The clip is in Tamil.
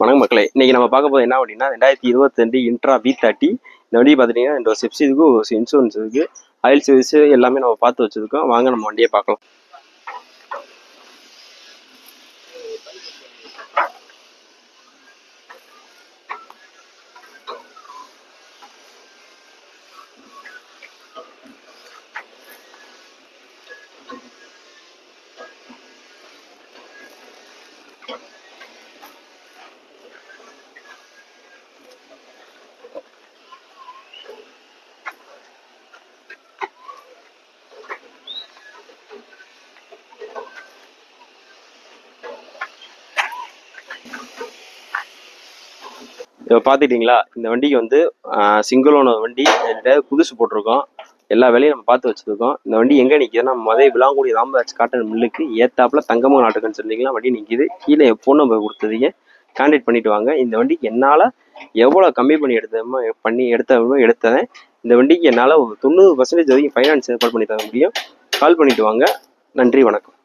வணக்கம் மக்களே. இன்னைக்கு நம்ம பார்க்க போது என்ன அப்படின்னா ரெண்டாயிரத்தி இருபத்தி ரெண்டு இன்ட்ரா பி தேர்ட்டி இந்த வண்டி பார்த்தீங்கன்னா இந்த செப்சி இருக்கு ஒரு இன்சூரன்ஸ் இருக்கு ஆயில் சர்வீஸ் எல்லாமே நம்ம பார்த்து வச்சிருக்கோம். வாங்க நம்ம வண்டியை பார்க்கலாம். இப்போ பார்த்துக்கிட்டிங்களா? இந்த வண்டிக்கு வந்து சிங்கிள் வண்டி என்கிட்ட புதுசு போட்டிருக்கோம். எல்லா வேலையும் நம்ம பார்த்து வச்சுருக்கோம். இந்த வண்டி எங்கே நிற்கிதுன்னா மதுரை விழாங்குடி ராமராஜ் காட்டன் மில்லுக்கு ஏத்தாப்புல தங்கமாக நாட்டுக்குன்னு சொல்லிங்களா வண்டி நிற்கிது கீழே ஃபோன் நம்பர் கொடுத்ததீங்க. கான்டாக்ட் பண்ணிட்டு வாங்க. இந்த வண்டிக்கு என்னால் எவ்வளோ கம்மி பண்ணி எடுத்தமோ பண்ணி எடுத்தமோ எடுத்தேன். இந்த வண்டிக்கு என்னால் ஒரு தொண்ணூறு பர்சன்டேஜ் வரைக்கும் ஃபைனான்ஸ் ஏற்பாடு பண்ணி தர முடியும். கால் பண்ணிட்டு வாங்க. நன்றி வணக்கம்.